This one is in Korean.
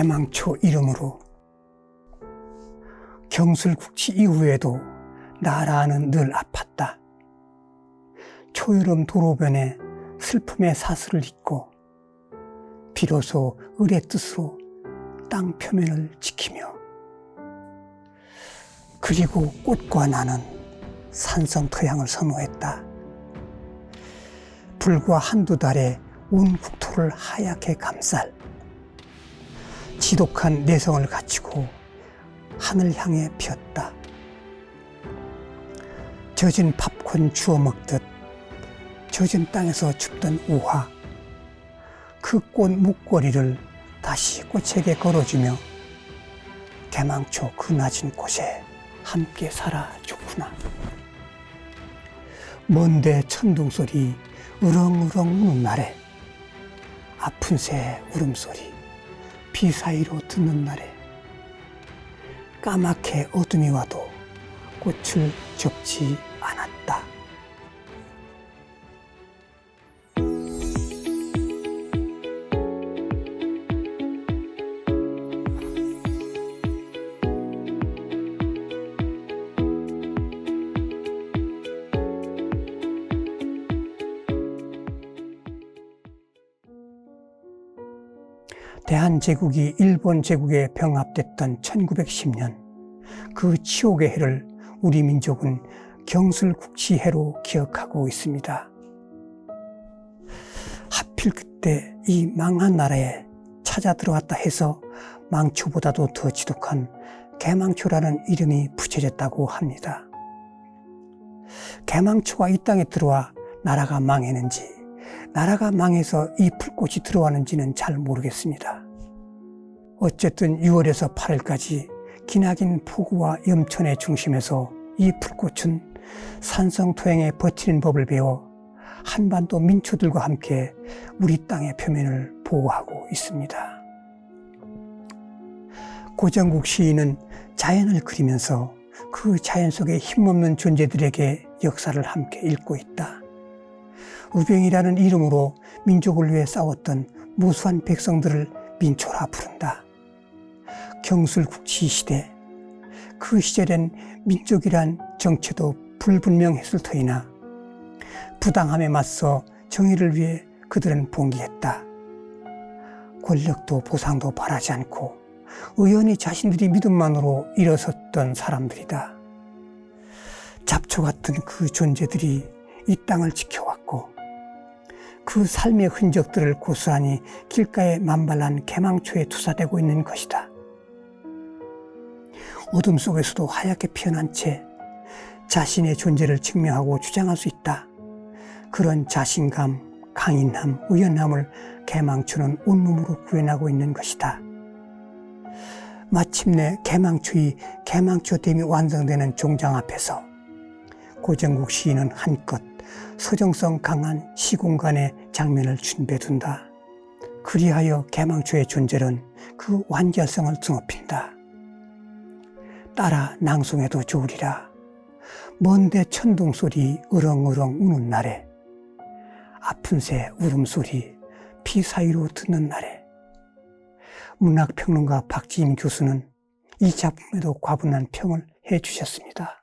개망초 이름으로 경술국치 이후에도 나라는 늘 아팠다. 초여름 도로변에 슬픔의 사슬을 잇고 비로소 을의 뜻으로 땅 표면을 지키며 그리고 꽃과 나는 산성 토양을 선호했다. 불과 한두 달에 온 국토를 하얗게 감쌀 지독한 내성을 갖추고 하늘 향해 피었다. 젖은 팝콘 주워 먹듯 젖은 땅에서 춥던 우화 그 꽃 목걸이를 다시 꽃에게 걸어주며 개망초 그 낮은 곳에 함께 살아줬구나. 먼데 천둥소리 으렁으렁 우는 날에 아픈 새 울음소리 비 사이로 듣는 날에 까맣게 어둠이 와도 꽃을 접지 대한제국이 일본 제국에 병합됐던 1910년 그 치욕의 해를 우리 민족은 경술국치해로 기억하고 있습니다. 하필 그때 이 망한 나라에 찾아 들어왔다 해서 망초보다도 더 지독한 개망초라는 이름이 붙여졌다고 합니다. 개망초가 이 땅에 들어와 나라가 망했는지 나라가 망해서 이 풀꽃이 들어왔는지는 잘 모르겠습니다. 어쨌든 6월에서 8월까지 기나긴 폭우와 염천의 중심에서 이 풀꽃은 산성토양에 버티는 법을 배워 한반도 민초들과 함께 우리 땅의 표면을 보호하고 있습니다. 고정국 시인은 자연을 그리면서 그 자연 속에 힘없는 존재들에게 역사를 함께 읽고 있다. 우병이라는 이름으로 민족을 위해 싸웠던 무수한 백성들을 민초라 부른다. 경술국치 시대, 그 시절엔 민족이란 정체도 불분명했을 터이나 부당함에 맞서 정의를 위해 그들은 봉기했다. 권력도 보상도 바라지 않고 의연히 자신들이 믿음만으로 일어섰던 사람들이다. 잡초 같은 그 존재들이 이 땅을 지켜왔고 그 삶의 흔적들을 고스란히 길가에 만발한 개망초에 투사되고 있는 것이다. 어둠 속에서도 하얗게 피어난 채 자신의 존재를 증명하고 주장할 수 있다. 그런 자신감, 강인함, 우연함을 개망초는 온몸으로 구현하고 있는 것이다. 마침내 개망초의 개망초됨이 완성되는 종장 앞에서 고정국 시인은 한껏 서정성 강한 시공간의 장면을 준비해둔다. 그리하여 개망초의 존재는 그 완결성을 드높인다. 따라 낭송해도 좋으리라. 먼데 천둥 소리 으렁으렁 우는 날에 아픈 새 울음소리 피 사이로 듣는 날에 문학평론가 박지임 교수는 이 작품에도 과분한 평을 해 주셨습니다.